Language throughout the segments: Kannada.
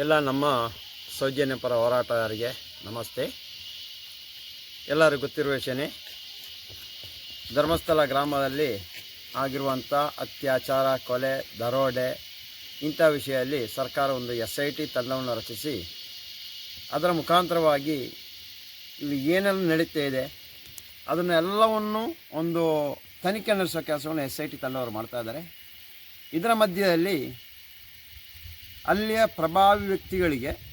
ಎಲ್ಲ ನಮ್ಮ ಸೌಜನ್ಯ ಪರ ನಮಸ್ತೆ. ಎಲ್ಲರಿಗೂ ಗೊತ್ತಿರುವ ವಿಷಯನೇ, ಧರ್ಮಸ್ಥಳ ಗ್ರಾಮದಲ್ಲಿ ಆಗಿರುವಂಥ ಅತ್ಯಾಚಾರ, ಕೊಲೆ, ದರೋಡೆ ಇಂಥ ವಿಷಯದಲ್ಲಿ ಸರ್ಕಾರ ಒಂದು ಎಸ್ ಐ ಟಿ ತಂಡವನ್ನು ರಚಿಸಿ, ಅದರ ಮುಖಾಂತರವಾಗಿ ಇಲ್ಲಿ ಏನೆಲ್ಲ ನಡೀತಾ ಇದೆ, ಅದನ್ನೆಲ್ಲವನ್ನು ಒಂದು ತನಿಖೆ ನಡೆಸೋ ಕೆಲಸವನ್ನು ಎಸ್ ಐ ಟಿ ತಂಡವರು ಮಾಡ್ತಾಯಿದ್ದಾರೆ ಇದರ ಮಧ್ಯದಲ್ಲಿ ಅಲ್ಲಿಯ ಪ್ರಭಾವಿ ವ್ಯಕ್ತಿಗಳಿಗೆ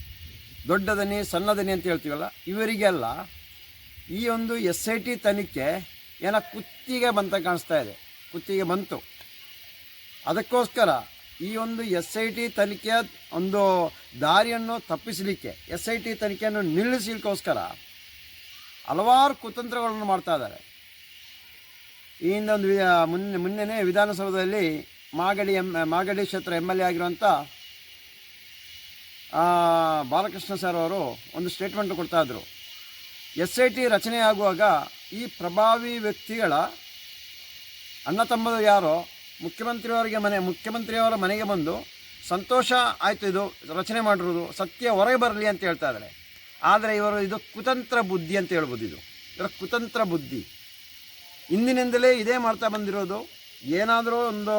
ದೊಡ್ಡದನಿ, ಸಣ್ಣದನಿ ಸಣ್ಣ ದನಿ ಅಂತ ಹೇಳ್ತೀವಲ್ಲ, ಇವರಿಗೆಲ್ಲ ಈ ಒಂದು ಎಸ್ ಐ ಟಿ ತನಿಖೆ ಏನೋ ಕುತ್ತಿಗೆ ಬಂತ ಕಾಣಿಸ್ತಾ ಇದೆ. ಕುತ್ತಿಗೆ ಬಂತು. ಅದಕ್ಕೋಸ್ಕರ ಈ ಒಂದು ಎಸ್ ಐ ಟಿ ತನಿಖೆಯ ಒಂದು ದಾರಿಯನ್ನು ತಪ್ಪಿಸಲಿಕ್ಕೆ ಎಸ್ ಐ ಟಿ ತನಿಖೆಯನ್ನು ನಿಲ್ಲಿಸಲಿಕ್ಕೋಸ್ಕರ ಹಲವಾರು ಕುತಂತ್ರಗಳನ್ನು ಮಾಡ್ತಾ ಇದ್ದಾರೆ. ಈ ಹಿಂದೆ ಒಂದು ವಿ- ಮುನ್ನೆ, ಮುನ್ನೆನೇ ವಿಧಾನಸೌಧದಲ್ಲಿ ಮಾಗಡಿ ಎಂ ಮಾಗಡಿ ಕ್ಷೇತ್ರ ಎಂ ಎಲ್ ಎ ಆಗಿರುವಂಥ ಬಾಲಕೃಷ್ಣ ಸರ್ ಅವರು ಒಂದು ಸ್ಟೇಟ್ಮೆಂಟ್ ಕೊಡ್ತಾ ಇದ್ರು. ಎಸ್ ಐ ಟಿ ರಚನೆ ಆಗುವಾಗ ಈ ಪ್ರಭಾವಿ ವ್ಯಕ್ತಿಗಳ ಅಣ್ಣ ತಮ್ಮದು ಯಾರೋ, ಮುಖ್ಯಮಂತ್ರಿಯವರಿಗೆ ಮನೆ, ಮುಖ್ಯಮಂತ್ರಿಯವರ ಮನೆಗೆ ಬಂದು ಸಂತೋಷ ಆಯಿತು ಇದು, ರಚನೆ ಮಾಡಿರೋದು, ಸತ್ಯ ಹೊರಗೆ ಬರಲಿ ಅಂತ ಹೇಳ್ತಾ ಇದ್ದಾರೆ. ಆದರೆ ಇವರು ಇದು ಕುತಂತ್ರ ಬುದ್ಧಿ ಅಂತ ಹೇಳ್ಬೋದು ಇದು. ಇವರ ಕುತಂತ್ರ ಬುದ್ಧಿ. ಇಂದಿನಿಂದಲೇ ಇದೇ ಮಾಡ್ತಾ ಬಂದಿರೋದು. ಏನಾದರೂ ಒಂದು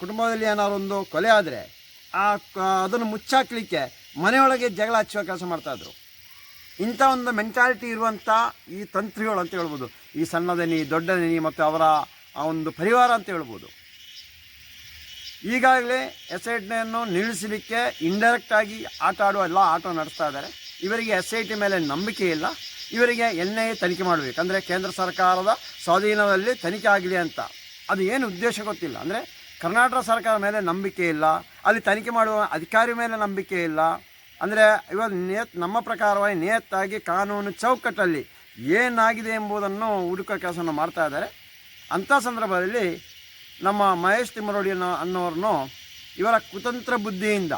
ಕುಟುಂಬದಲ್ಲಿ ಏನಾದ್ರು ಒಂದು ಕೊಲೆ ಆದರೆ ಆ ಅದನ್ನು ಮುಚ್ಚಾಕ್ಲಿಕ್ಕೆ ಮನೆಯೊಳಗೆ ಜಗಳ ಹಚ್ಚುವ ಕೆಲಸ ಮಾಡ್ತಾಯಿದ್ರು. ಇಂಥ ಒಂದು ಮೆಂಟಾಲಿಟಿ ಇರುವಂಥ ಈ ತಂತ್ರಿಗಳು ಅಂತ ಹೇಳ್ಬೋದು. ಈ ಸಣ್ಣದನಿ ದೊಡ್ಡದನಿ ಮತ್ತು ಅವರ ಆ ಒಂದು ಪರಿವಾರ ಅಂತ ಹೇಳ್ಬೋದು. ಈಗಾಗಲೇ ಎಸ್ ಐ ಟಿಯನ್ನು ನಿಲ್ಲಿಸಲಿಕ್ಕೆ ಇಂಡೈರೆಕ್ಟ್ ಆಗಿ ಆಟ ಆಡುವ ಎಲ್ಲ ಆಟ ನಡೆಸ್ತಾ ಇದ್ದಾರೆ. ಇವರಿಗೆ ಎಸ್ ಐ ಟಿ ಮೇಲೆ ನಂಬಿಕೆ ಇಲ್ಲ. ಇವರಿಗೆ ಎನ್ ಐ ಎ ತನಿಖೆ ಮಾಡಬೇಕು. ಅಂದರೆ ಕೇಂದ್ರ ಸರ್ಕಾರದ ಸ್ವಾಧೀನದಲ್ಲಿ ತನಿಖೆ ಆಗಲಿ ಅಂತ. ಅದು ಏನು ಉದ್ದೇಶ ಗೊತ್ತಿಲ್ಲ. ಅಂದರೆ ಕರ್ನಾಟಕ ಸರ್ಕಾರ ಮೇಲೆ ನಂಬಿಕೆ ಇಲ್ಲ. ಅಲ್ಲಿ ತನಿಖೆ ಮಾಡುವ ಅಧಿಕಾರಿ ಮೇಲೆ ನಂಬಿಕೆ ಇಲ್ಲ. ಅಂದರೆ ಇವಾಗ ನೇತ್, ನಮ್ಮ ಪ್ರಕಾರವಾಗಿ ನೇತಾಗಿ ಕಾನೂನು ಚೌಕಟ್ಟಲ್ಲಿ ಏನಾಗಿದೆ ಎಂಬುದನ್ನು ಹುಡುಕೋ ಕೆಲಸವನ್ನು ಮಾಡ್ತಾ ಇದ್ದಾರೆ. ಅಂಥ ಸಂದರ್ಭದಲ್ಲಿ ನಮ್ಮ ಮಹೇಶ್ ತಿಮ್ಮರೋಡಿ ಅನ್ನೋ ಅನ್ನೋರನ್ನು ಇವರ ಕುತಂತ್ರ ಬುದ್ಧಿಯಿಂದ,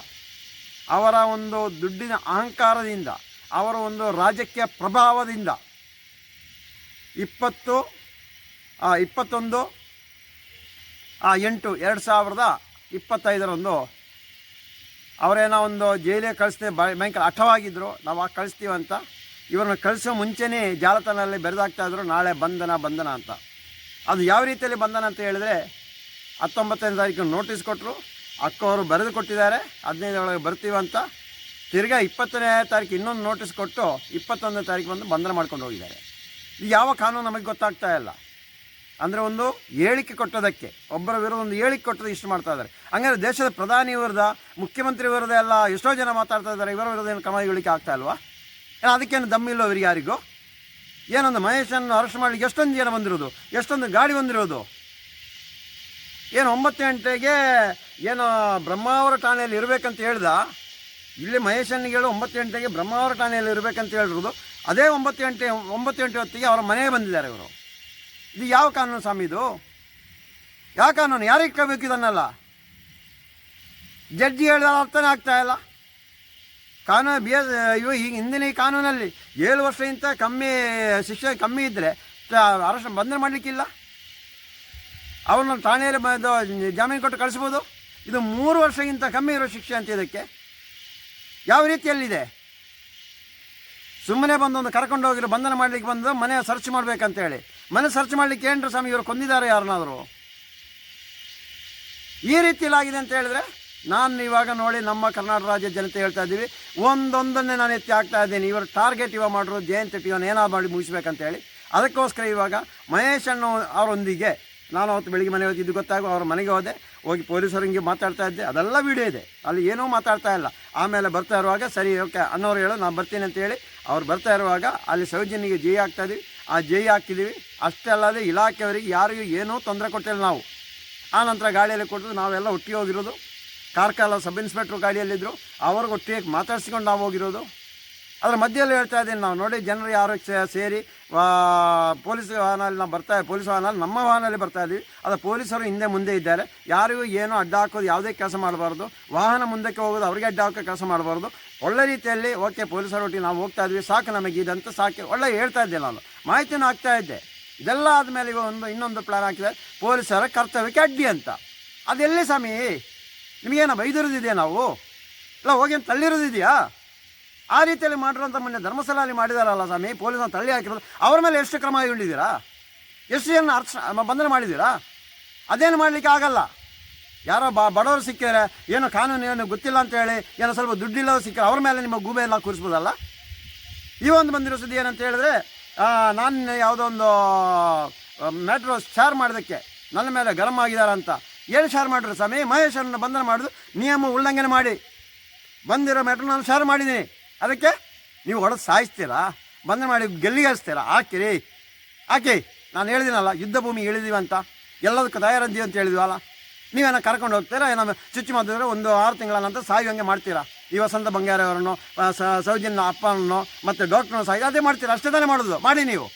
ಅವರ ಒಂದು ದುಡ್ಡಿನ ಅಹಂಕಾರದಿಂದ, ಅವರ ಒಂದು ರಾಜಕೀಯ ಪ್ರಭಾವದಿಂದ ಇಪ್ಪತ್ತು ಇಪ್ಪತ್ತೊಂದು ಎಂಟು, ಎರಡು ಸಾವಿರದ ಇಪ್ಪತ್ತೈದರಂದು ಅವರೇನೋ ಒಂದು ಜೈಲಿಗೆ ಕಳಿಸ್ತೇ ಭಯಂಕರ ಹಠವಾಗಿದ್ದರು ನಾವು ಆ ಕಳಿಸ್ತೀವಂತ ಇವ್ರನ್ನ ಕಳಿಸೋ ಮುಂಚೆನೇ ಜಾಲತಾಣದಲ್ಲಿ ಬೆರೆದಾಗ್ತಾಯಿದ್ರು ನಾಳೆ ಬಂಧನ ಬಂಧನ ಅಂತ. ಅದು ಯಾವ ರೀತಿಯಲ್ಲಿ ಬಂಧನ ಅಂತ ಹೇಳಿದ್ರೆ, ಹತ್ತೊಂಬತ್ತನೇ ತಾರೀಕು ನೋಟಿಸ್ ಕೊಟ್ಟರು ಅಕ್ಕವರು ಬರೆದು ಕೊಟ್ಟಿದ್ದಾರೆ ಹದಿನೈದರೊಳಗೆ ಬರ್ತೀವಿ ಅಂತ. ತಿರ್ಗಾ ಇಪ್ಪತ್ತನೇ ತಾರೀಕು ಇನ್ನೊಂದು ನೋಟಿಸ್ ಕೊಟ್ಟು ಇಪ್ಪತ್ತೊಂದನೇ ತಾರೀಕು ಬಂದು ಬಂಧನ ಮಾಡ್ಕೊಂಡು ಹೋಗಿದ್ದಾರೆ. ಇದು ಯಾವ ಕಾನೂನು ನಮಗೆ ಗೊತ್ತಾಗ್ತಾ ಇಲ್ಲ. ಅಂದರೆ ಒಂದು ಹೇಳಿಕೆ ಕೊಟ್ಟೋದಕ್ಕೆ. ಒಬ್ಬರ ವಿರುದ್ಧ ಒಂದು ಹೇಳಿಕೆ ಕೊಟ್ಟದ್ದು ಇಷ್ಟು ಮಾಡ್ತಾ ಇದ್ದಾರೆ. ಹಂಗಾದ್ರೆ ದೇಶದ ಪ್ರಧಾನಿ ವಿರುದ್ಧ, ಮುಖ್ಯಮಂತ್ರಿ ವಿರುದ್ಧ ಎಲ್ಲ ಎಷ್ಟೋ ಜನ ಮಾತಾಡ್ತಾ ಇದ್ದಾರೆ. ಇವರ ವಿರುದ್ಧ ಏನು ಕ್ರಮ ಹೇಳಿಕೆ ಆಗ್ತಾ ಇಲ್ವಾ? ಏನು ಅದಕ್ಕೇನು ದಮ್ಮಿಲ್ಲ ಅವರಿಗೆ ಯಾರಿಗೂ? ಏನೊಂದು ಮಹೇಶನ್ನು ಅರೆಸ್ಟ್ ಮಾಡಲಿಕ್ಕೆ ಎಷ್ಟೊಂದು ಜನ ಬಂದಿರೋದು? ಎಷ್ಟೊಂದು ಗಾಡಿ ಬಂದಿರೋದು? ಏನು ಒಂಬತ್ತು ಗಂಟೆಗೆ ಏನು ಬ್ರಹ್ಮಾವರ ಠಾಣೆಯಲ್ಲಿ ಇರಬೇಕಂತ ಹೇಳ್ದ? ಇಲ್ಲಿ ಮಹೇಶನಿಗೆ ಹೇಳು ಒಂಬತ್ತು ಗಂಟೆಗೆ ಬ್ರಹ್ಮಾವರ ಠಾಣೆಯಲ್ಲಿ ಇರಬೇಕಂತ ಹೇಳಿರೋದು. ಅದೇ ಒಂಬತ್ತು ಗಂಟೆ ಒಂಬತ್ತು ಗಂಟೆ ಹೊತ್ತಿಗೆ ಅವರ ಮನೆಗೆ ಬಂದಿದ್ದಾರೆ ಇವರು. ಇದು ಯಾವ ಕಾನೂನು ಸ್ವಾಮಿ ಇದು? ಯಾವ ಕಾನೂನು? ಯಾರಿಗೆ ಕೇಳಬೇಕು ಇದನ್ನೆಲ್ಲ? ಜಡ್ಜಿ ಹೇಳಿದ ಅರ್ಥನೇ ಆಗ್ತಾ ಇಲ್ಲ. ಕಾನೂನು ಬಿ ಎಸ್, ಇವು ಈಗ ಹಿಂದಿನ ಈ ಕಾನೂನಲ್ಲಿ ಏಳು ವರ್ಷಕ್ಕಿಂತ ಕಮ್ಮಿ ಶಿಕ್ಷೆ ಕಮ್ಮಿ ಇದ್ದರೆ ಅರೆಸ್ಟ್ ಬಂಧನ ಮಾಡಲಿಕ್ಕಿಲ್ಲ. ಅವ್ರನ್ನ ಠಾಣೆಯಲ್ಲಿ ಜಾಮೀನು ಕೊಟ್ಟು ಕಳಿಸ್ಬೋದು. ಇದು ಮೂರು ವರ್ಷಕ್ಕಿಂತ ಕಮ್ಮಿ ಇರೋ ಶಿಕ್ಷೆ ಅಂತ ಇದಕ್ಕೆ. ಯಾವ ರೀತಿಯಲ್ಲಿದೆ? ಸುಮ್ಮನೆ ಬಂದು ಒಂದು ಕರ್ಕೊಂಡು ಹೋಗಿರೋ ಬಂಧನ ಮಾಡಲಿಕ್ಕೆ ಬಂದು ಮನೆ ಸರ್ಚ್ ಮಾಡಬೇಕಂತೇಳಿ. ಮನೆ ಸರ್ಚ್ ಮಾಡಲಿಕ್ಕೆ ಏನ್ರ ಸ್ವಾಮಿ ಇವರು ಕೊಂದಿದ್ದಾರೆ ಯಾರನ್ನಾದರೂ? ಈ ರೀತಿಯಲ್ಲಾಗಿದೆ ಅಂತ ಹೇಳಿದ್ರೆ ನಾನು ಇವಾಗ ನೋಡಿ ನಮ್ಮ ಕರ್ನಾಟಕ ರಾಜ್ಯ ಜನತೆ ಹೇಳ್ತಾ ಇದ್ದೀವಿ, ಒಂದೊಂದನ್ನೇ ನಾನು ಎತ್ತಿ ಆಗ್ತಾ ಇದ್ದೀನಿ. ಇವರು ಟಾರ್ಗೆಟ್ ಇವಾಗ ಮಾಡಿರು ಜಯಂತಿ ಇವನ ಏನಾದ್ರು ಮಾಡಿ ಮುಗಿಸ್ಬೇಕಂತೇಳಿ ಅದಕ್ಕೋಸ್ಕರ ಇವಾಗ ಮಹೇಶ್ ಅಣ್ಣ ಅವರೊಂದಿಗೆ ನಾನು ಅವತ್ತು ಬೆಳಿಗ್ಗೆ ಮನೆ ಹೋಗಿದ್ದು ಗೊತ್ತಾಗೋ ಅವ್ರ ಮನೆಗೆ ಹೋದೆ. ಹೋಗಿ ಪೊಲೀಸರಿಗೆ ಮಾತಾಡ್ತಾ ಇದ್ದೆ. ಅದೆಲ್ಲ ವಿಡಿಯೋ ಇದೆ. ಅಲ್ಲಿ ಏನೂ ಮಾತಾಡ್ತಾ ಇಲ್ಲ. ಆಮೇಲೆ ಬರ್ತಾ ಇರುವಾಗ, ಸರಿ ಓಕೆ ಅನ್ನೋರು ಹೇಳು, ನಾನು ಬರ್ತೀನಿ ಅಂತೇಳಿ ಅವ್ರು ಬರ್ತಾ ಇರುವಾಗ ಅಲ್ಲಿ ಸೌಜನ್ಯಗೆ ಜೈ ಆಗ್ತಾ ಇದೀವಿ. ಆ ಜೈ ಹಾಕಿದ್ದೀವಿ ಅಷ್ಟೇ ಅಲ್ಲದೆ ಇಲಾಖೆಯವರಿಗೆ ಯಾರಿಗೂ ಏನೂ ತೊಂದರೆ ಕೊಟ್ಟಿಲ್ಲ ನಾವು. ಆ ನಂತರ ಗಾಡಿಯಲ್ಲಿ ಕೊಟ್ಟು ನಾವೆಲ್ಲ ಒಟ್ಟಿಗೆ ಹೋಗಿರೋದು. ಕಾರ್ಕಾಲ ಸಬ್ ಇನ್ಸ್ಪೆಕ್ಟ್ರು ಗಾಡಿಯಲ್ಲಿದ್ದರು ಅವ್ರಿಗೆ ಒಟ್ಟಿಗೆ ಮಾತಾಡಿಸ್ಕೊಂಡು ನಾವು ಹೋಗಿರೋದು. ಅದರ ಮಧ್ಯದಲ್ಲಿ ಹೇಳ್ತಾ ಇದ್ದೀನಿ ನಾವು ನೋಡಿ ಜನರು ಯಾರು ಸೇರಿ ಪೊಲೀಸ್ ವಾಹನಲ್ಲಿ ನಾವು ಬರ್ತಾ ಪೊಲೀಸ್ ವಾಹನಲ್ಲಿ ನಮ್ಮ ವಾಹನಲ್ಲಿ ಬರ್ತಾ ಇದ್ದೀವಿ. ಅದು ಪೊಲೀಸರು ಹಿಂದೆ ಮುಂದೆ ಇದ್ದಾರೆ. ಯಾರಿಗೂ ಏನೋ ಅಡ್ಡ ಹಾಕೋದು, ಯಾವುದೇ ಕೆಲಸ ಮಾಡಬಾರ್ದು. ವಾಹನ ಮುಂದಕ್ಕೆ ಹೋಗೋದು, ಅವ್ರಿಗೆ ಅಡ್ಡ ಹಾಕೋ ಕೆಲಸ ಮಾಡಬಾರ್ದು. ಒಳ್ಳೆ ರೀತಿಯಲ್ಲಿ, ಓಕೆ, ಪೊಲೀಸರ ಒಟ್ಟಿಗೆ ನಾವು ಹೋಗ್ತಾ ಇದ್ವಿ ಸಾಕು ನಮಗೆ ಇದಂತ ಸಾಕು. ಒಳ್ಳೆ ಹೇಳ್ತಾ ಇದ್ದೆ ನಾನು. ಮಾಹಿತಿನೂ ಆಗ್ತಾ ಇದ್ದೆ. ಇದೆಲ್ಲ ಆದಮೇಲೆ ಈಗ ಒಂದು, ಇನ್ನೊಂದು ಪ್ಲಾನ್ ಹಾಕಿದೆ. ಪೊಲೀಸರ ಕರ್ತವ್ಯಕ್ಕೆ ಅಡ್ಡಿ ಅಂತ. ಅದೆಲ್ಲಿ ಸ್ವಾಮಿ? ನಿಮಗೇನೋ ಬೈದಿರೋದಿದೆಯಾ ನಾವು? ಇಲ್ಲ, ಹೋಗಿ ತಳ್ಳಿರೋದಿದೆಯಾ? ಆ ರೀತಿಯಲ್ಲಿ ಮಾಡಿರೋಂಥ ಮೊನ್ನೆ ಧರ್ಮಸ್ಥಳದಲ್ಲಿ ಮಾಡಿದಾರಲ್ಲ ಸ್ವಾಮಿ ಪೊಲೀಸನ್ನು ತಳ್ಳಿ ಹಾಕಿರೋದು. ಅವ್ರ ಮೇಲೆ ಎಷ್ಟು ಕ್ರಮ ಕೈಗೊಂಡಿದ್ದೀರಾ? ಎಷ್ಟು ಜನ ಅರ್ಥ ಬಂಧನ ಮಾಡಿದ್ದೀರಾ? ಅದೇನು ಮಾಡಲಿಕ್ಕೆ ಆಗಲ್ಲ. ಯಾರೋ ಬ, ಬಡವರು ಸಿಕ್ಕಿದ್ರೆ ಏನೋ ಕಾನೂನು ಏನು ಗೊತ್ತಿಲ್ಲ ಅಂತ ಹೇಳಿ, ಏನೋ ಸ್ವಲ್ಪ ದುಡ್ಡಿಲ್ಲದ ಸಿಕ್ಕರೆ ಅವ್ರ ಮೇಲೆ ನಿಮ್ಮ ಗೂಬೆ ಎಲ್ಲ ಕೂರಿಸ್ಬೋದಲ್ಲ? ಈ ಒಂದು ಬಂದಿರೋ ಸುದ್ದಿ ಏನಂತ ಹೇಳಿದ್ರೆ ನಾನು ಯಾವುದೋ ಒಂದು ಮ್ಯಾಟ್ರ್ ಶೇರ್ ಮಾಡೋದಕ್ಕೆ ನನ್ನ ಮೇಲೆ ಗರಂ ಆಗಿದ್ದಾರೆ ಅಂತ. ಏನು ಶೇರ್ ಮಾಡಿದ್ರು ಸ್ವಾಮಿ? ಮಹೇಶ್ವರನ ಬಂಧನ ಮಾಡೋದು ನಿಯಮ ಉಲ್ಲಂಘನೆ ಮಾಡಿ. ಬಂದಿರೋ ಮ್ಯಾಟ್ರ್ ನಾನು ಶೇರ್ ಮಾಡಿದ್ದೀನಿ. ಅದಕ್ಕೆ ನೀವು ಹೊಡೆದು ಸಾಯಿಸ್ತೀರಾ? ಬಂದ ಮಾಡಿ ಗೆಲ್ಲಿಗೆ ಹಚ್ತೀರಾ ಹಾಕಿರಿ ಹಾಕಿ ನಾನು ಹೇಳಿದ್ದೀನಲ್ಲ ಯುದ್ಧ ಭೂಮಿ ಇಳಿದೀವಿ ಅಂತ. ಎಲ್ಲದಕ್ಕೂ ತಯಾರಿದ್ದೀವಿ ಅಂತ ಹೇಳಿದ್ವಲ್ಲ. ನೀವೇನ ಕರ್ಕೊಂಡು ಹೋಗ್ತೀರಾ? ಏನೋ ಚುಚ್ಚು ಮಾಡಿದ್ರೆ ಒಂದು ಆರು ತಿಂಗಳ ನಂತರ ಸಾಯುವಂಗೆ ಮಾಡ್ತೀರಾ? ಈ ವಸಂತ ಬಂಗಾರವರನ್ನು ಸೌಜನ್ಯ ಅಪ್ಪನನ್ನು, ಮತ್ತು ಡಾಕ್ಟ್ರನ್ನು ಸಾಯಿ, ಅದೇ ಮಾಡ್ತೀರಾ? ಅಷ್ಟೇ ತಾನೇ ಮಾಡೋದು. ಮಾಡಿ ನೀವು.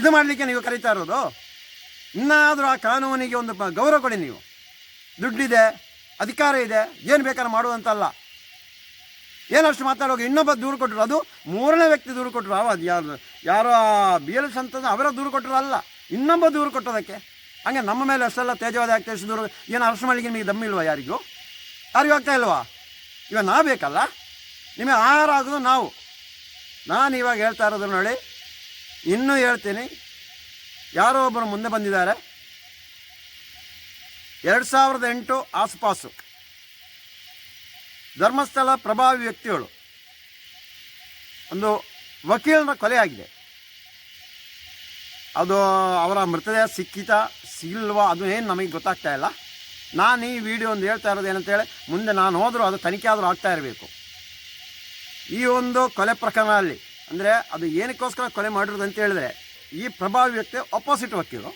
ಇದು ಮಾಡಲಿಕ್ಕೆ ನೀವು ಕರೀತಾ ಇರೋದು? ಇನ್ನಾದರೂ ಆ ಕಾನೂನಿಗೆ ಒಂದು ಗೌರವ ಕೊಡಿ ನೀವು. ದುಡ್ಡಿದೆ, ಅಧಿಕಾರ ಇದೆ, ಏನು ಬೇಕಾದ್ರೂ ಮಾಡುವಂತಲ್ಲ. ಏನಷ್ಟು ಮಾತಾಡುವಾಗ ಇನ್ನೊಬ್ಬ ದೂರು ಕೊಟ್ಟರು. ಅದು ಮೂರನೇ ವ್ಯಕ್ತಿ ದೂರು ಕೊಟ್ಟರು. ಅದು ಯಾರು? ಯಾರು ಬಿ ಎಲ್ ಸಂತದ? ಅವರ ದೂರು ಕೊಟ್ಟರು ಅಲ್ಲ. ಇನ್ನೊಬ್ಬ ದೂರು ಕೊಟ್ಟೋದಕ್ಕೆ. ಹಂಗೆ ನಮ್ಮ ಮೇಲೆ ಅಷ್ಟೆಲ್ಲ ತೇಜವಾದ ಆಗ್ತಾ ಎಷ್ಟು ದೂರು? ಏನು ಅರ್ಶ ಮಾಡಲಿಕ್ಕೆ ನಿಮಗೆ ದಮ್ಮಿಲ್ವಾ ಯಾರಿಗೂ? ಯಾರಿಗೂ ಆಗ್ತಾ ಇಲ್ವಾ? ಇವಾಗ ನಾ ಬೇಕಲ್ಲ? ನಿಮಗೆ ಆಹಾರ ನಾವು. ನಾನು ಇವಾಗ ಹೇಳ್ತಾ ಇರೋದು ನೋಡಿ. ಇನ್ನೂ ಹೇಳ್ತೀನಿ. ಯಾರೋ ಒಬ್ಬರು ಮುಂದೆ ಬಂದಿದ್ದಾರೆ. ಎರಡು ಸಾವಿರದ ಎಂಟು ಆಸುಪಾಸು. ಧರ್ಮಸ್ಥಳ ಪ್ರಭಾವಿ ವ್ಯಕ್ತಿಗಳು. ಒಂದು ವಕೀಲನ ಕೊಲೆ ಆಗಿದೆ ಅದು ಅವರ ಮೃತದೇಹ ಸಿಕ್ಕಿತ ಸಿಲ್ವಾ ಅದು ಏನು ನಮಗೆ ಗೊತ್ತಾಗ್ತಾ ಇಲ್ಲ. ನಾನು ಈ ವಿಡಿಯೋ ಒಂದು ಹೇಳ್ತಾ ಇರೋದು ಏನಂತೇಳಿ ಮುಂದೆ ನಾನು ಹೋದರೂ ಅದು ತನಿಖೆ ಆದರೂ ಆಗ್ತಾ ಇರಬೇಕು. ಈ ಒಂದು ಕೊಲೆ ಪ್ರಕರಣದಲ್ಲಿ, ಅಂದರೆ ಅದು ಏನಕ್ಕೋಸ್ಕರ ಕೊಲೆ ಮಾಡಿರೋದು ಅಂತ ಹೇಳಿದ್ರೆ, ಈ ಪ್ರಭಾವಿ ವ್ಯಕ್ತಿ ಅಪೋಸಿಟ್ ವಕೀಲು.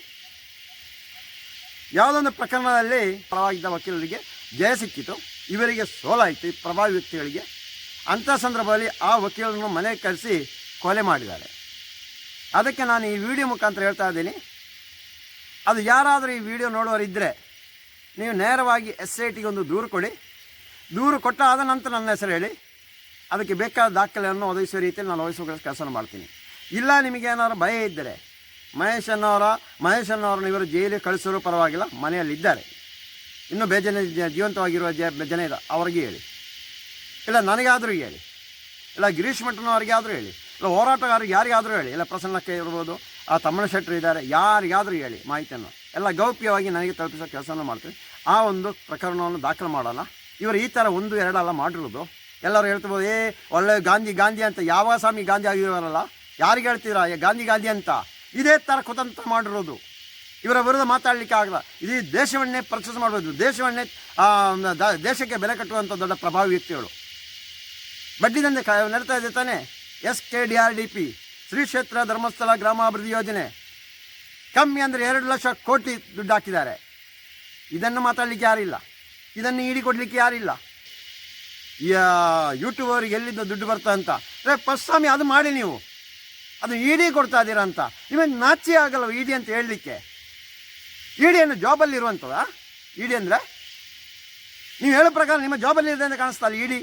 ಯಾವುದೊಂದು ಪ್ರಕರಣದಲ್ಲಿ ಪರವಾಗಿದ್ದ ವಕೀಲರಿಗೆ ಜಯ ಸಿಕ್ಕಿತು. ಇವರಿಗೆ ಸೋಲಾಯಿತು ಈ ಪ್ರಭಾವಿ ವ್ಯಕ್ತಿಗಳಿಗೆ. ಅಂಥ ಸಂದರ್ಭದಲ್ಲಿ ಆ ವಕೀಲರನ್ನು ಮನೆಗೆ ಕರೆಸಿ ಕೊಲೆ ಮಾಡಿದ್ದಾರೆ. ಅದಕ್ಕೆ ನಾನು ಈ ವಿಡಿಯೋ ಮುಖಾಂತರ ಹೇಳ್ತಾ ಇದ್ದೀನಿ. ಅದು ಯಾರಾದರೂ ಈ ವಿಡಿಯೋ ನೋಡೋರಿದ್ದರೆ ನೀವು ನೇರವಾಗಿ ಎಸ್ ಐ ಟಿಗೆ ಒಂದು ದೂರು ಕೊಡಿ. ದೂರು ಕೊಟ್ಟಾದ ನಂತರ ನನ್ನ ಹೆಸರು ಹೇಳಿ. ಅದಕ್ಕೆ ಬೇಕಾದ ದಾಖಲೆಯನ್ನು ಒದಗಿಸುವ ರೀತಿಯಲ್ಲಿ ನಾನು ಒದಗಿಸುವ ಕೆಲಸ ಮಾಡ್ತೀನಿ. ಇಲ್ಲ ನಿಮಗೇನಾದ್ರು ಭಯ ಇದ್ದರೆ ಮಹೇಶ್ ಅನ್ನೋರ ಮಹೇಶ್ ಇವರು ಜೈಲಿಗೆ ಕಳಿಸೋರು ಪರವಾಗಿಲ್ಲ, ಮನೆಯಲ್ಲಿದ್ದಾರೆ. ಇನ್ನೂ ಬೇಜನ ಜೀವಂತವಾಗಿರುವ ಜನ ಇದೆ. ಅವ್ರಿಗೆ ಹೇಳಿ. ಇಲ್ಲ, ನನಗಾದರೂ ಹೇಳಿ. ಇಲ್ಲ, ಗಿರೀಶ್ ಮಠನವ್ರಿಗೆ ಆದರೂ ಹೇಳಿ. ಇಲ್ಲ ಹೋರಾಟಗಾರರಿಗೆ ಯಾರಿಗಾದರೂ ಹೇಳಿ. ಇಲ್ಲ, ಪ್ರಸನ್ನಕ್ಕೆ ಇರ್ಬೋದು, ಆ ತಮ್ಮಣ್ಣ ಶೆಟ್ಟರು ಇದ್ದಾರೆ, ಯಾರಿಗಾದರೂ ಹೇಳಿ ಮಾಹಿತಿಯನ್ನು. ಎಲ್ಲ ಗೌಪ್ಯವಾಗಿ ನನಗೆ ತಲುಪಿಸೋ ಕೆಲಸವನ್ನು ಮಾಡ್ತೀವಿ. ಆ ಒಂದು ಪ್ರಕರಣವನ್ನು ದಾಖಲು ಮಾಡೋಣ. ಇವರು ಈ ಥರ ಒಂದು ಎರಡಲ್ಲ ಮಾಡಿರೋದು. ಎಲ್ಲರೂ ಹೇಳ್ತಿರ್ಬೋದು, ಏ, ಒಳ್ಳೆ ಗಾಂಧಿ ಗಾಂಧಿ ಅಂತ ಯಾವ ಸ್ವಾಮಿ ಗಾಂಧಿ ಆಗಿರೋರಲ್ಲ? ಯಾರಿಗೆ ಹೇಳ್ತೀರಾ? ಗಾಂಧಿ ಗಾಂಧಿ ಅಂತ. ಇದೇ ಥರ ಕುತಂತ್ರ ಮಾಡಿರೋದು. ಇವರ ವಿರುದ್ಧ ಮಾತಾಡಲಿಕ್ಕೆ ಆಗಲ್ಲ. ಇಡೀ ದೇಶವನ್ನೇ ಪರ್ಚೇಸ್ ಮಾಡಬಹುದು ದೇಶವನ್ನೇ ದೇಶಕ್ಕೆ ಬೆಲೆ ಕಟ್ಟುವಂಥ ದೊಡ್ಡ ಪ್ರಭಾವಿ ವ್ಯಕ್ತಿಗಳು. ಬಡ್ಡಿ ದಂಧೆ ಕ, ನಡೀತಾ ಇದೆ ತಾನೆ? S K D R D P, Shri ಕ್ಷೇತ್ರ ಧರ್ಮಸ್ಥಳ ಗ್ರಾಮಾಭಿವೃದ್ಧಿ ಯೋಜನೆ. ಕಮ್ಮಿ ಅಂದರೆ ಎರಡು ಲಕ್ಷ ಕೋಟಿ ದುಡ್ಡು ಹಾಕಿದ್ದಾರೆ. ಇದನ್ನು ಮಾತಾಡಲಿಕ್ಕೆ ಯಾರಿಲ್ಲ. ಇದನ್ನು ಈಡಿ ಕೊಡಲಿಕ್ಕೆ ಯಾರಿಲ್ಲ ಯೂಟ್ಯೂಬ್ ಅವ್ರಿಗೆ ಎಲ್ಲಿಂದ ದುಡ್ಡು ಬರ್ತಾ ಅಂತ. ರೇ ಸ್ವಾಮಿ ಅದು ಮಾಡಿ ನೀವು. ಅದು ಇಡಿ ಕೊಡ್ತಾ ಇದ್ದೀರಾ ಅಂತ. ನಿಮಗೆ ನಾಚಿ ಆಗಲ್ಲ ಇಡಿ ಅಂತ ಹೇಳಲಿಕ್ಕೆ? ಇಡಿ ಏನು ಜಾಬಲ್ಲಿ ಇರುವಂಥದ ಇಡಿ ಅಂದರೆ? ನೀವು ಹೇಳೋ ಪ್ರಕಾರ ನಿಮ್ಮ ಜಾಬಲ್ಲಿ ಇದೆ ಅಂತ ಕಾಣಿಸ್ತಾ ಇಲ್ಲ, ಇಡಿ.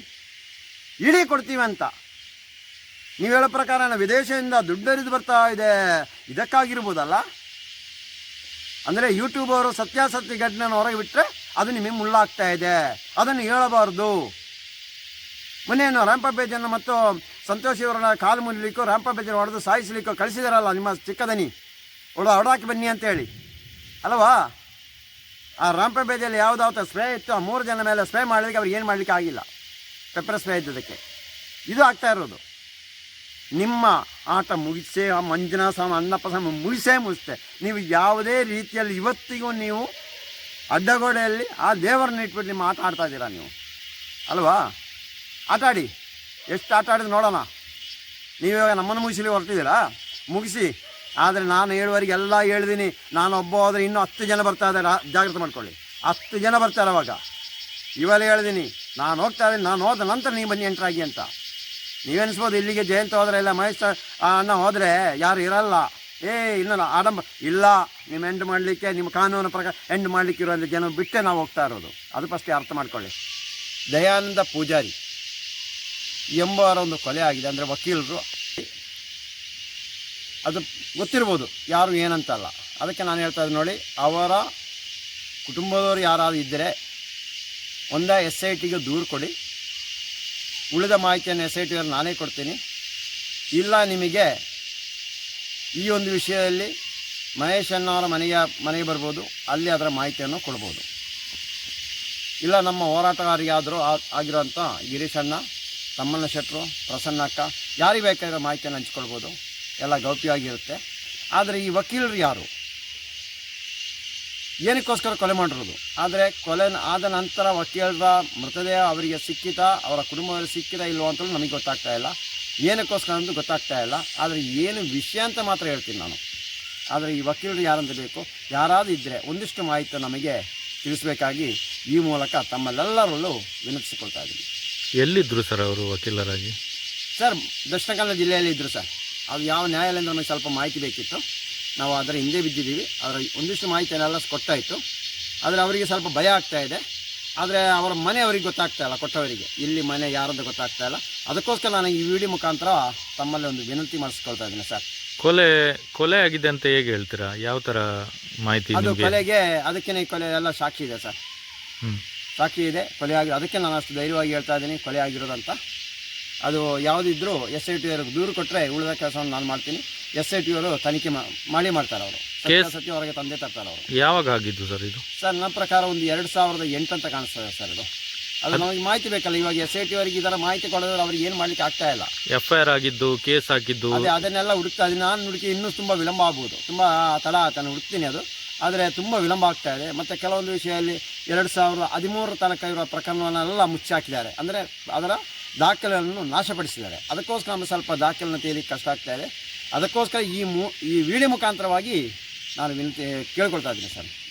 ಇಡಿ ಕೊಡ್ತೀವಿ ಅಂತ. ನೀವು ಹೇಳೋ ಪ್ರಕಾರ ನಾವು ವಿದೇಶದಿಂದ ದುಡ್ಡು ಹರಿದು ಬರ್ತಾ ಇದೆ. ಇದಕ್ಕಾಗಿರ್ಬೋದಲ್ಲ? ಅಂದರೆ ಯೂಟ್ಯೂಬ್ ಅವರು ಸತ್ಯಾಸತ್ಯ ಘಟನೆ ಹೊರಗೆ ಬಿಟ್ಟರೆ ಅದು ನಿಮಗೆ ಮುಳ್ಳಾಗ್ತಾ ಇದೆ. ಅದನ್ನು ಹೇಳಬಾರ್ದು. ಮೊನ್ನೇನು ರಾಮಪ್ಪ ಬೇಜನ್ನು ಮತ್ತು ಸಂತೋಷ್ ಇವರನ್ನ ಕಾಲು ಮುರಿಲಿಕ್ಕೋ ರ್ಯಾಂಪ ಬೇಜನ್ನು ಹೊಡೆದು ಸಾಯಿಸಲಿಕ್ಕೋ ಕಳಿಸಿದಾರಲ್ಲ ನಿಮ್ಮ ಚಿಕ್ಕದನಿ. ಹೊಡ ಹೊಡಾಕಿ ಬನ್ನಿ ಅಂತೇಳಿ ಅಲ್ವಾ ಆ ರ್ಯಾಂಪ ಬೇಜಲ್ಲಿ ಯಾವುದಾವತ್ತ ಸ್ಪ್ರೇ ಇತ್ತು ಆ ಮೂರು ಜನ ಮೇಲೆ ಸ್ಪ್ರೇ ಮಾಡಲಿಕ್ಕೆ ಅವ್ರಿಗೆ ಏನು ಮಾಡಲಿಕ್ಕೆ ಆಗಿಲ್ಲ. ಪೆಪ್ಪರ್ ಸ್ಪ್ರೇ ಇದ್ದದಕ್ಕೆ. ಇದು ಆಗ್ತಾ ಇರೋದು. ನಿಮ್ಮ ಆಟ ಮುಗಿಸೇ, ಆ ಮಂಜುನಾ ಸಮ ಅನ್ನಪ್ಪ ಸಮ ಮುಗಿಸೇ ಮುಗಿಸ್ತೆ ನೀವು ಯಾವುದೇ ರೀತಿಯಲ್ಲಿ ಇವತ್ತಿಗೂ ನೀವು ಅಡ್ಡಗೋಡೆಯಲ್ಲಿ ಆ ದೇವರನ್ನ ಇಟ್ಬಿಟ್ಟು ನಿಮ್ಮ ಆಟ ಆಡ್ತಾ ಇದ್ದೀರಾ ನೀವು? ಅಲ್ವಾ? ಆಟ ಆಡಿ. ಎಷ್ಟು ಆಟ ಆಡಿದ್ರು ನೋಡೋಣ. ನೀವಿವಾಗ ನಮ್ಮನ್ನು ಮುಗಿಸಲಿ ಹೊರಟಿದ್ದೀರಾ? ಮುಗಿಸಿ. ಆದರೆ ನಾನು ಹೇಳುವವರಿಗೆಲ್ಲ ಹೇಳಿದ್ದೀನಿ ನಾನು ಒಬ್ಬ ಹೋದರೆ ಇನ್ನೂ ಹತ್ತು ಜನ ಬರ್ತಾ ಇದ್ದಾರೆ. ಜಾಗೃತ ಜಾಗ್ರತೆ ಮಾಡ್ಕೊಳ್ಳಿ. ಹತ್ತು ಜನ ಬರ್ತಾರೆ ಅವಾಗ. ಇವಾಗ ಹೇಳಿದ್ದೀನಿ ನಾನು ಹೋಗ್ತಾ ಇದ್ದೀನಿ. ನಾನು ಹೋದ ನಂತರ ನೀವು ಬನ್ನಿ ಎಂಟ್ರಾಗಿ ಅಂತ. ನೀವೆನಿಸ್ಬೋದು ಇಲ್ಲಿಗೆ ಜಯಂತ ಹೋದರೆ ಇಲ್ಲ ಮಹೇಶ್ ಅನ್ನ ಹೋದರೆ ಯಾರು ಇರಲ್ಲ. ಏ, ಇಲ್ಲ ಆಡಂಬ, ಇಲ್ಲ, ನಿಮ್ಮ ಎಂಡ್ ಮಾಡಲಿಕ್ಕೆ, ನಿಮ್ಮ ಕಾನೂನು ಪ್ರಕಾರ ಎಂಡ್ ಮಾಡಲಿಕ್ಕೆ ಇರುವಂಥ ಜನ ಬಿಟ್ಟೆ ನಾವು ಹೋಗ್ತಾ ಇರೋದು. ಅದು ಫಸ್ಟೇ ಅರ್ಥ ಮಾಡ್ಕೊಳ್ಳಿ. ದಯಾನಂದ ಪೂಜಾರಿ ಎಂಬವರ ಒಂದು ಕೊಲೆ ಆಗಿದೆ. ಅಂದರೆ ವಕೀಲರು ಅದು ಗೊತ್ತಿರ್ಬೋದು, ಯಾರು ಏನಂತಲ್ಲ. ಅದಕ್ಕೆ ನಾನು ಹೇಳ್ತಾ ಇದ್ದೀನಿ ನೋಡಿ, ಅವರ ಕುಟುಂಬದವರು ಯಾರಾದರೂ ಇದ್ದರೆ ಒಂದೇ ಎಸ್ ಐ ಟಿಗೆ ದೂರು ಕೊಡಿ. ಉಳಿದ ಮಾಹಿತಿಯನ್ನು ಎಸ್ ಐ ಟಿಯವರು ನಾನೇ ಕೊಡ್ತೀನಿ. ಇಲ್ಲ ನಿಮಗೆ ಈ ಒಂದು ವಿಷಯದಲ್ಲಿ ಮಹೇಶ್ ಮನೆಯ ಮನೆಗೆ ಮನೆಗೆ ಬರ್ಬೋದು, ಅಲ್ಲಿ ಅದರ ಮಾಹಿತಿಯನ್ನು ಕೊಡ್ಬೋದು. ಇಲ್ಲ ನಮ್ಮ ಹೋರಾಟಗಾರಿಗಾದರೂ ಆಗಿರೋಂಥ ಗಿರೀಶ್ ಅಣ್ಣ, ತಮ್ಮಣ್ಣ ಶೆಟ್ಟರು ಪ್ರಸನ್ನ ಅಕ್ಕ, ಯಾರಿಗೆ ಬೇಕಾಗಿರೋ ಮಾಹಿತಿಯನ್ನು ಹಂಚ್ಕೊಳ್ಬೋದು. ಎಲ್ಲ ಗೌಪ್ಯವಾಗಿರುತ್ತೆ. ಆದರೆ ಈ ವಕೀಲರು ಯಾರು? ಏನಕ್ಕೋಸ್ಕರ ಕೊಲೆ ಮಾಡಿರೋದು? ಆದರೆ ಕೊಲೆ ಆದ ನಂತರ ವಕೀಲರ ಮೃತದೇಹ ಅವರಿಗೆ ಸಿಕ್ಕಿತ ಅವರ ಕುಟುಂಬದಲ್ಲಿ ಸಿಕ್ಕಿದ ಇಲ್ವೋ ಅಂತಲೂ ನಮಗೆ ಗೊತ್ತಾಗ್ತಾ ಇಲ್ಲ. ಏನಕ್ಕೋಸ್ಕರ ಅಂತೂ ಗೊತ್ತಾಗ್ತಾ ಇಲ್ಲ. ಆದರೆ ಏನು ವಿಷಯ ಅಂತ ಮಾತ್ರ ಹೇಳ್ತೀನಿ ನಾನು. ಆದರೆ ಈ ವಕೀಲರು ಯಾರಂತ ಬೇಕು? ಯಾರಾದರೂ ಇದ್ದರೆ ಒಂದಿಷ್ಟು ಮಾಹಿತಿ ನಮಗೆ ತಿಳಿಸಬೇಕಾಗಿ ಈ ಮೂಲಕ ತಮ್ಮಲ್ಲೆಲ್ಲರಲ್ಲೂ ವಿನಂತಿಸಿಕೊಳ್ತಾ ಇದ್ದೀನಿ. ಎಲ್ಲಿದ್ದರು ಸರ್ ಅವರು ವಕೀಲರಾಗಿ? ಸರ್ ದಕ್ಷಿಣ ಕನ್ನಡ ಜಿಲ್ಲೆಯಲ್ಲಿ ಇದ್ದರು ಸರ್. ಅದು ಯಾವ ನ್ಯಾಯಾಲಯದಿಂದ ನಮಗೆ ಸ್ವಲ್ಪ ಮಾಹಿತಿ ಬೇಕಿತ್ತು. ನಾವು ಅದರ ಹಿಂದೆ ಬಿದ್ದಿದ್ದೀವಿ. ಅದರ ಒಂದಿಷ್ಟು ಮಾಹಿತಿಯನ್ನೆಲ್ಲ ಕೊಟ್ಟಾಯಿತು. ಆದರೆ ಅವರಿಗೆ ಸ್ವಲ್ಪ ಭಯ ಆಗ್ತಾ ಇದೆ. ಆದರೆ ಅವರ ಮನೆ ಅವರಿಗೆ ಗೊತ್ತಾಗ್ತಾ ಇಲ್ಲ ಕೊಟ್ಟವರಿಗೆ. ಇಲ್ಲಿ ಮನೆ ಯಾರಂತ ಗೊತ್ತಾಗ್ತಾ ಇಲ್ಲ. ಅದಕ್ಕೋಸ್ಕರ ನಾನು ಈ ವಿಡಿಯೋ ಮುಖಾಂತರ ತಮ್ಮಲ್ಲಿ ಒಂದು ವಿನಂತಿ ಮಾಡಿಸ್ಕೊಳ್ತಾ ಇದ್ದೀನಿ ಸರ್. ಕೊಲೆ ಕೊಲೆ ಆಗಿದೆ ಅಂತ ಹೇಗೆ ಹೇಳ್ತೀರಾ? ಯಾವ ಥರ ಮಾಹಿತಿ ಅದು ಕೊಲೆಗೆ ಅದಕ್ಕೇ ಕೊಲೆ ಎಲ್ಲ ಸಾಕ್ಷಿ ಇದೆ ಸರ್. ಸಾಕ್ಷಿ ಇದೆ ಕೊಲೆ ಆಗಿ ಅದಕ್ಕೆ ನಾನು ಅಷ್ಟು ಧೈರ್ಯವಾಗಿ ಹೇಳ್ತಾ ಇದ್ದೀನಿ ಕೊಲೆ ಆಗಿರೋದಂತ. ಅದು ಯಾವುದಿದ್ರೂ ಎಸ್ ಐ ಟಿ ಅವ್ರಿಗೆ ದೂರು ಕೊಟ್ಟರೆ ಉಳಿದ ಕೆಲಸವನ್ನು ನಾನು ಮಾಡ್ತೀನಿ. ಎಸ್ ಐ ಟಿ ಅವರು ತನಿಖೆ ಮಾಡಿ ಮಾಡ್ತಾರೆ ಅವರು. ಸತ್ಯ ಹೊರಗೆ ತಂದೆ ತರ್ತಾರೆ ಅವರು. ಯಾವಾಗ ಆಗಿದ್ದು ಸರ್ ಇದು? ಸರ್ ನನ್ನ ಪ್ರಕಾರ ಒಂದು ಎರಡು ಸಾವಿರದ ಎಂಟು ಅಂತ ಕಾಣಿಸ್ತದೆ ಸರ್ ಇದು. ಅದು ನಮಗೆ ಮಾಹಿತಿ ಬೇಕಲ್ಲ ಇವಾಗ ಎಸ್ ಐ ಟಿ ಅವರಿಗೆ ಇದರ ಮಾಹಿತಿ ಕೊಡೋದ್ರೆ ಅವ್ರಿಗೆ ಏನು ಮಾಡ್ಲಿಕ್ಕೆ ಆಗ್ತಾ ಇಲ್ಲ. ಎಫ್ ಐ ಆರ್ ಆಗಿದ್ದು ಕೇಸ್ ಆಗಿದ್ದು ಅದೇ ಅದನ್ನೆಲ್ಲ ಹುಡುಕ್ತಾ ಇದ್ದೀನಿ. ನಾನು ಹುಡುಕಿ ಇನ್ನೂ ತುಂಬ ವಿಳಂಬ ಆಗ್ಬೋದು. ತುಂಬ ತಡ ಆತನ ಹುಡುಕ್ತೀನಿ ಅದು. ಆದರೆ ತುಂಬ ವಿಳಂಬ ಆಗ್ತಾ ಇದೆ. ಮತ್ತು ಕೆಲವೊಂದು ವಿಷಯದಲ್ಲಿ ಎರಡು ಸಾವಿರದ ಹದಿಮೂರರ ತನಕ ಇರುವ ಪ್ರಕರಣವನ್ನೆಲ್ಲ ಮುಚ್ಚಾಕಿದ್ದಾರೆ. ಅಂದರೆ ಅದರ ದಾಖಲೆಯನ್ನು ನಾಶಪಡಿಸಿದ್ದಾರೆ. ಅದಕ್ಕೋಸ್ಕರ ನಮಗೆ ಸ್ವಲ್ಪ ದಾಖಲೆಯನ್ನು ತೇಲಿಕ್ಕೆ ಕಷ್ಟ ಆಗ್ತಾ ಇದೆ. ಅದಕ್ಕೋಸ್ಕರ ಈ ಮು, ಈ ವಿಡಿಯೋ ಮುಖಾಂತರವಾಗಿ ನಾನು ವಿನಂತಿ ಕೇಳ್ಕೊಳ್ತಾ ಇದ್ದೀನಿ ಸರ್.